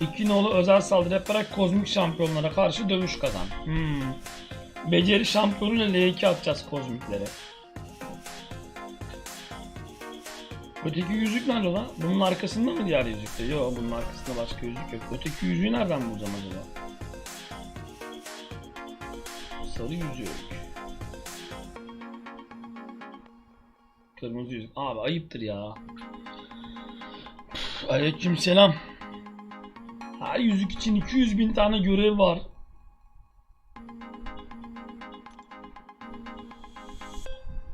İki nolu özel saldırı yaparak kozmik şampiyonlara karşı dövüş kazan. Hmm. Beceri şampiyonuyla L2 atacağız kozmiklere. Öteki yüzük nerede lan? Bunun arkasında mı diğer yüzükte? Yok bunun arkasında başka yüzük yok. Öteki yüzüğü nereden bulacağım acaba? Sarı yüzük. Kırmızı yüzük. Abi ayıptır ya. Aleyküm selam. Her yüzük için 200 bin tane görev var.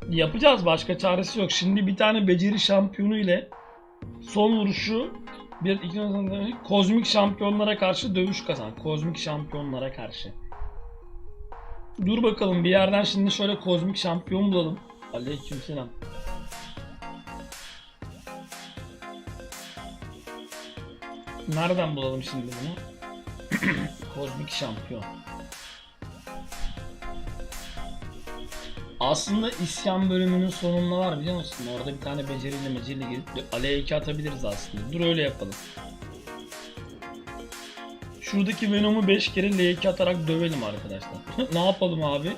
Yapacağız başka çaresi yok. Şimdi bir tane beceri şampiyonu ile son vuruşu bir iki kozmik şampiyonlara karşı dövüş kazan. Kozmik şampiyonlara karşı. Dur bakalım bir yerden şimdi şöyle kozmik şampiyon bulalım. Aleykümselam. Nereden bulalım şimdi bunu? kozmik şampiyon. Aslında isyan bölümünün sonunda var biliyor musun? Orada bir tane beceriyle meceriyle gelip aleye iki atabiliriz aslında. Dur öyle yapalım. Şuradaki Venom'u 5 kere L2 atarak dövelim arkadaşlar. ne yapalım abi?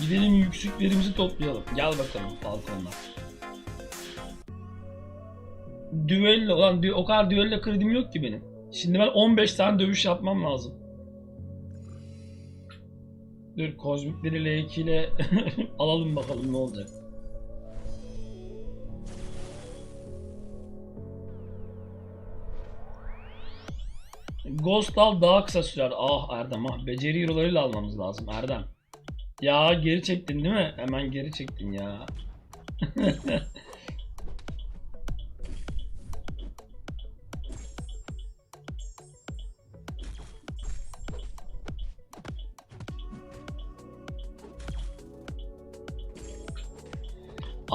Gidelim yüksüklerimizi toplayalım. Gel bakalım Falcon'la. Düello lan o kadar düello kredim yok ki benim. Şimdi ben 15 tane dövüş yapmam lazım. Dur kozmikleri L2 ile alalım bakalım ne olacak. Ghost al daha kısa sürer. Ah Erdem ah. Beceri hero'larıyla almamız lazım Erdem. Ya geri çektin değil mi? Hemen geri çektin ya.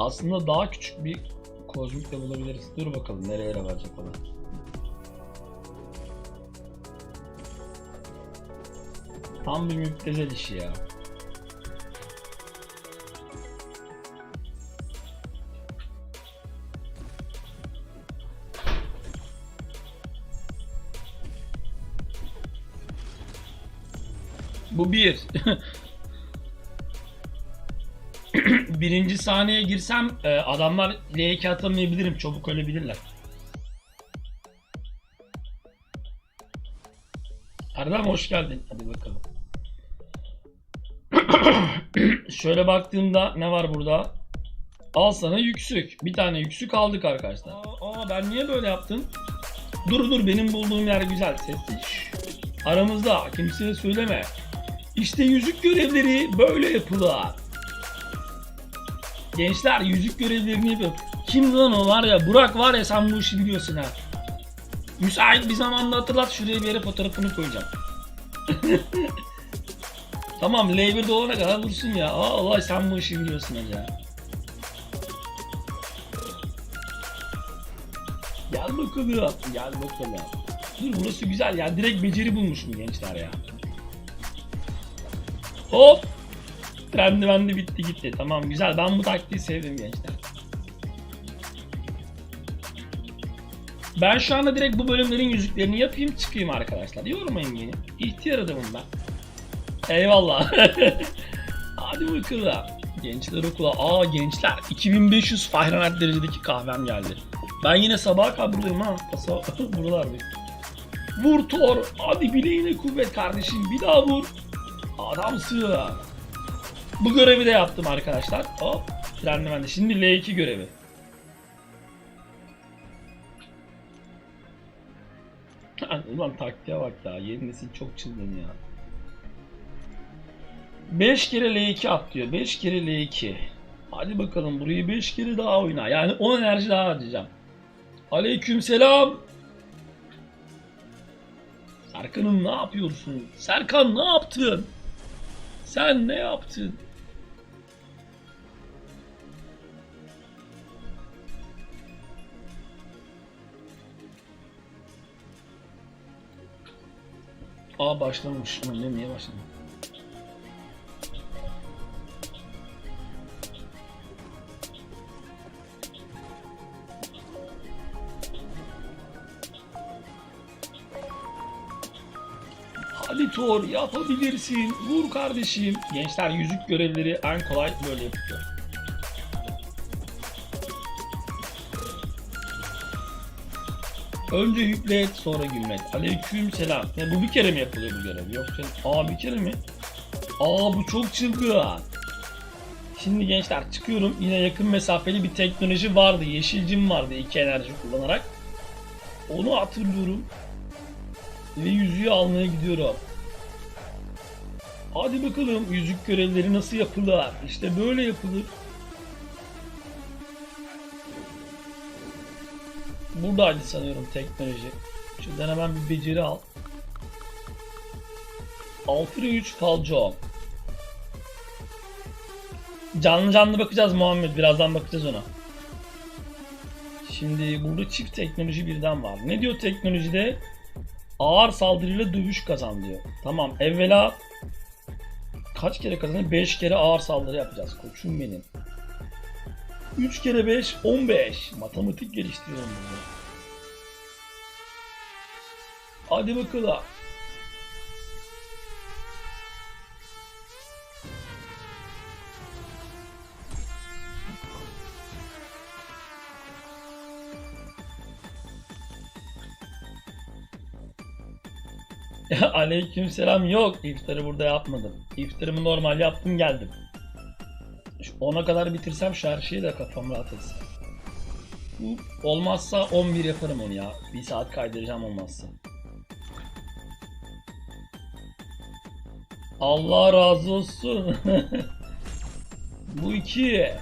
Aslında daha küçük bir kozmik de bulabiliriz. Dur bakalım nereye varacak ona. Tam bir müptezel işi ya. Bu bir. Birinci sahneye girsem e, adamlar L2 atamayabilirim. Çabuk ölebilirler. Erdem hoş geldin. Hadi bakalım. Şöyle baktığımda ne var burada? Al sana yüksük. Bir tane yüksük aldık arkadaşlar. Aa, aa, ben niye böyle yaptım? Dur dur benim bulduğum yer güzel. Şşş. Aramızda kimseye söyleme. İşte yüzük görevleri böyle yapılır. Gençler yüzük görevlerini yapıyor. Kim lan o var ya? Burak var ya sen bu işi biliyorsun ha. Müsait bir zamanda hatırlat şuraya bir yere fotoğrafını koyacağım. tamam L1'de olana kadar vursun ya. Aa Allah sen bu işi biliyorsun ya. Gel bakalım. Gel bakalım. Dur burası güzel ya. Direkt beceri bulmuşum gençler ya. Hop. Trendi bende bitti gitti. Tamam güzel. Ben bu taktiği sevdim gençler. Ben şu anda direkt bu bölümlerin yüzüklerini yapayım çıkayım arkadaşlar. Yormayın beni. İhtiyar adamım ben. Eyvallah. Hadi bakalım. Gençler okula. Aa gençler. 2500 Fahrenheit derecedeki kahvem geldi. Ben yine sabaha kadar buradayım ha. Buralardayım. Vur Thor. Hadi bileğine kuvvet kardeşim. Bir daha vur. Adamsın. Bu görevi de yaptım arkadaşlar. Hop. Trendim ben de. Şimdi L2 görevi. Ulan taktiğe bak ya. Yeni nesil çok çılgın ya. 5 kere L2 at diyor. 5 kere L2. Hadi bakalım burayı 5 kere daha oyna. Yani 10 enerji daha harcayacağım. Aleyküm selam. Serkan'ım ne yapıyorsun? Serkan ne yaptın? Sen ne yaptın? A başlamış. Oynamaya başlamış. Hadi Thor yapabilirsin. Vur kardeşim. Gençler yüzük görevleri en kolay böyle yapıyor. Önce yüklet sonra gülmek. Aleyküm selam. Ya bu bir kere mi yapılıyor bu görev? Yok canım. Aa bir kere mi? Aa bu çok çılgın. Şimdi gençler çıkıyorum. Yine yakın mesafeli bir teknoloji vardı. Yeşilcim vardı iki enerji kullanarak. Onu hatırlıyorum. Ve yüzüğü almaya gidiyorum. Hadi bakalım yüzük görevleri nasıl yapılır? İşte böyle yapılır. Buradaydı sanıyorum teknoloji. Şuradan hemen bir beceri al. 6 3 falco. Canlı canlı bakacağız Muhammed. Birazdan bakacağız ona. Şimdi burada çift teknoloji birden var. Ne diyor teknolojide? Ağır saldırıyla dövüş kazan diyor. Tamam evvela kaç kere kazanır? 5 kere ağır saldırı yapacağız koçum benim. 3 kere 5 15. Matematik geliştiriyorum burada. Hadi bakalım. Aleyküm selam yok. İftarı burada yapmadım. İftarımı normal yaptım geldim. Şu 10'a kadar bitirsem şeyi de kafam rahat etsin. Olmazsa 11 yaparım onu ya. Bir saat kaydıracağım olmazsa. Allah razı olsun. Bu iki.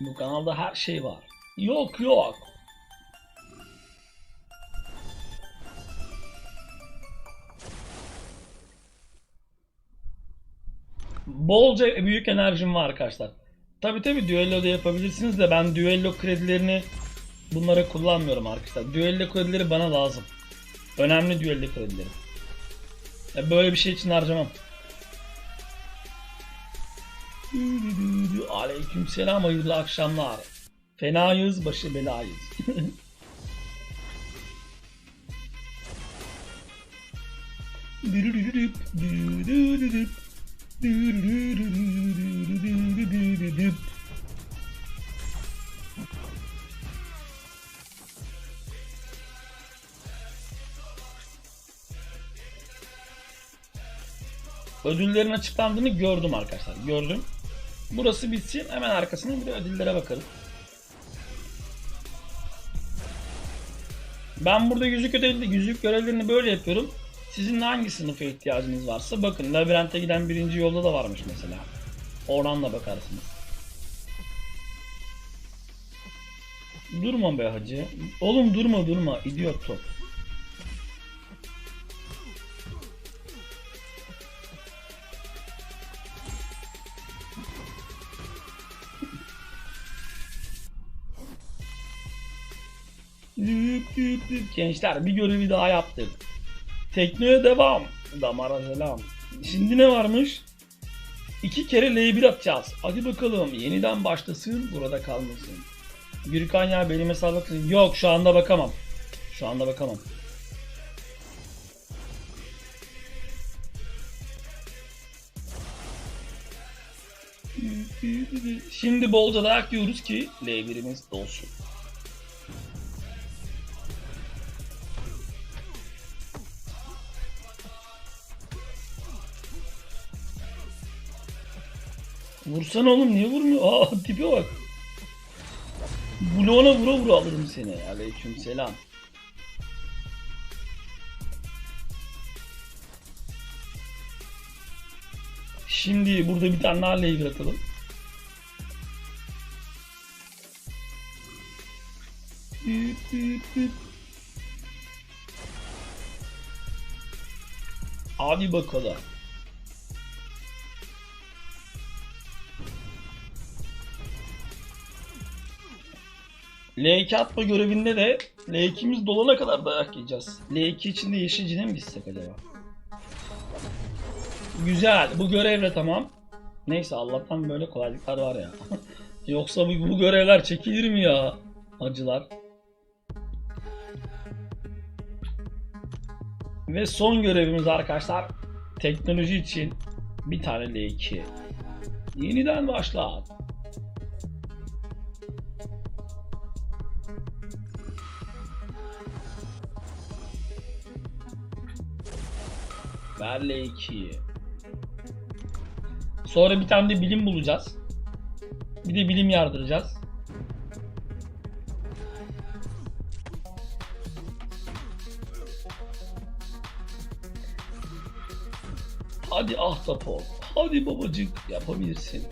Bu kanalda her şey var. Yok yok. Bolca büyük enerjim var arkadaşlar. Tabi tabi düello da yapabilirsiniz de ben düello kredilerini bunlara kullanmıyorum arkadaşlar. Düello kredileri bana lazım. Önemli düello kredileri. Ya böyle bir şey için harcamam. Aleyküm selam hayırlı akşamlar. Fenayız başı belayız. Ödüllerin açıklandığını gördüm arkadaşlar. Gördüm. Burası bitsin. Hemen arkasına bir de ödüllere bakalım. Ben burada yüzük ödevli, yüzük görevlerini böyle yapıyorum. Sizin hangi sınıfa ihtiyacınız varsa bakın. Labirente giden birinci yolda da varmış mesela. Oradan da bakarsınız. Durma be hacı. Oğlum durma durma. İdiot top. Lüp lüp. Gençler bir görevi daha yaptık. Tekneye devam. Damara selam. Şimdi ne varmış? İki kere L1 atacağız. Hadi bakalım yeniden başlasın burada kalmasın. Gürkan ya benim hesaba kızım. Yok şu anda bakamam. Şu anda bakamam. Şimdi bolca dayak yiyoruz ki L1'imiz dolsun. Vursana oğlum niye vurmuyor? Aa tipe bak. Bloğuna vura vura alırım seni. Aleyküm selam. Şimdi burada bir tane daha layer atalım. Hadi bakalım. L2 atma görevinde de L2'miz dolana kadar dayak yiyeceğiz. L2 için de yeşilcine mi gitsek acaba? Güzel. Bu görevle tamam. Neyse Allah'tan böyle kolaylıklar var ya. Yoksa bu, bu görevler çekilir mi ya? Acılar. Ve son görevimiz arkadaşlar teknoloji için bir tane L2. Yeniden başla. Ver L2'yi. Sonra bir tane de bilim bulacağız. Bir de bilim yardıracağız. Hadi ahtapot. Hadi babacık yapabilirsin.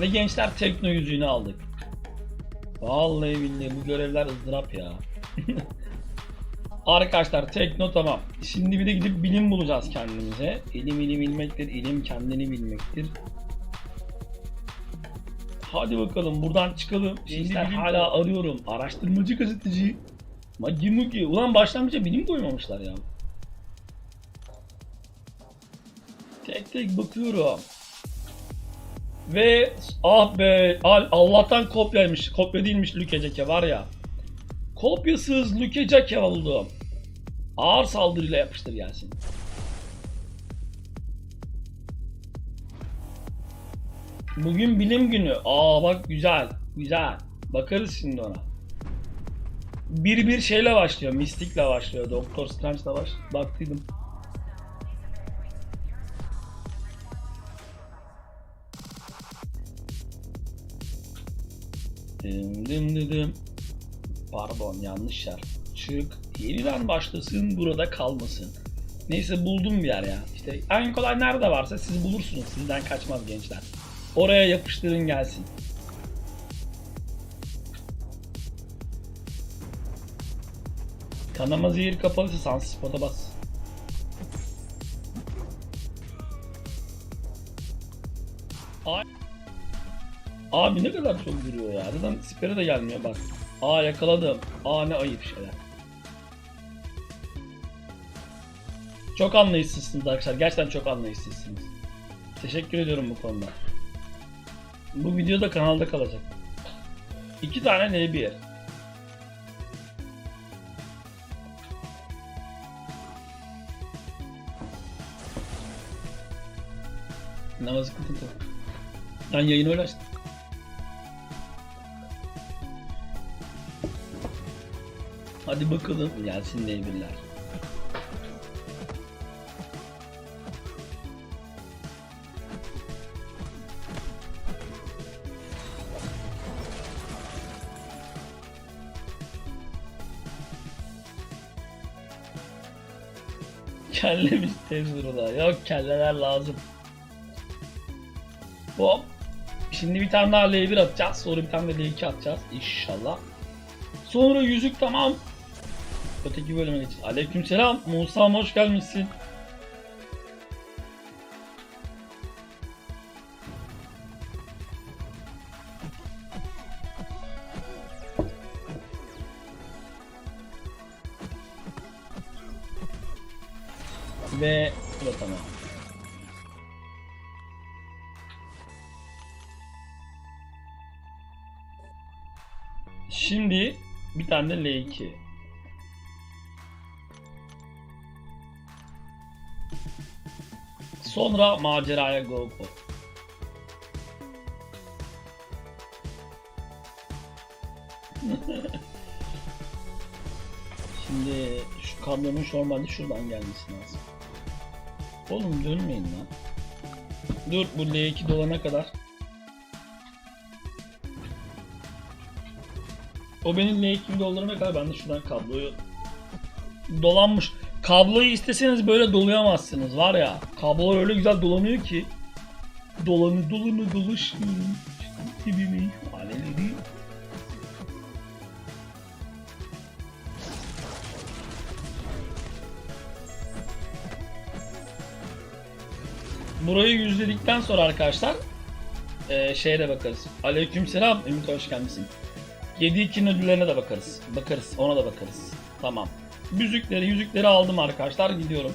Ve gençler tekno yüzüğünü aldık. Vallahi billahi bu görevler ızdırap ya. Arkadaşlar tekno tamam. Şimdi bir de gidip bilim bulacağız kendimize. İlim ilim bilmektir, ilim kendini bilmektir. Hadi bakalım buradan çıkalım. Gençler hala arıyorum. Araştırmacı gazeteci. Magi Mugi. Ulan başlangıca bilim koymamışlar ya. Tek tek bakıyorum. Ve ah be al- Allah'tan kopyaymış. Kopya değilmiş Lükeceke var ya. Kopyasız Lükeceke oldum. Ağır saldırıyla yapıştır gelsin. Bugün bilim günü. Aa bak güzel. Güzel. Bakarız şimdi ona. Bir bir şeyle başlıyor. Mystic'le başlıyor. Doktor Strange'la baş baktıydım. Dım dım dım. Pardon yanlış yer. Çık. Yeniden başlasın burada kalmasın. Neyse buldum bir yer ya. İşte en kolay nerede varsa siz bulursunuz. Sizden kaçmaz gençler. Oraya yapıştırın gelsin. Kanama zehir kapalıysa sans spota bas. Abi ne kadar çok duruyor ya. Neden sipere de gelmiyor bak. Aa yakaladım. Aa ne ayıp şeyler. Çok anlayışsızsınız arkadaşlar. Gerçekten çok anlayışsızsınız. Teşekkür ediyorum bu konuda. Bu video da kanalda kalacak. İki tane N1. Namazı kıldım. Ben yayını öyle açtım. Hadi bakalım gelsin N1'ler. Kellemiş Tezur'da. Yok kelleler lazım. Hop. Şimdi bir tane daha L1 atacağız. Sonra bir tane de L2 atacağız. İnşallah. Sonra yüzük tamam. Öteki bölüme geçeceğiz. Aleykümselam. Musa hoş gelmişsin. Ve bu tamam. Şimdi bir tane de L2. Sonra maceraya go go. Şimdi şu kamyonun normalde şuradan gelmesi lazım. Oğlum dönmeyin lan. Dur bu L2 dolana kadar. O benim L2 dolarına kadar ben de şuradan kabloyu dolanmış. Kabloyu isteseniz böyle dolayamazsınız var ya. Kablo öyle güzel dolanıyor ki. Dolanı dolanı dolaşıyorum. Dibimi aleleri. Burayı yüzledikten sonra arkadaşlar eee şeye de bakarız. Aleykümselam Ümit hoş gelmişsin. 7 2'nin ödüllerine de bakarız. Bakarız. Ona da bakarız. Tamam. Yüzükleri, yüzükleri aldım arkadaşlar. Gidiyorum.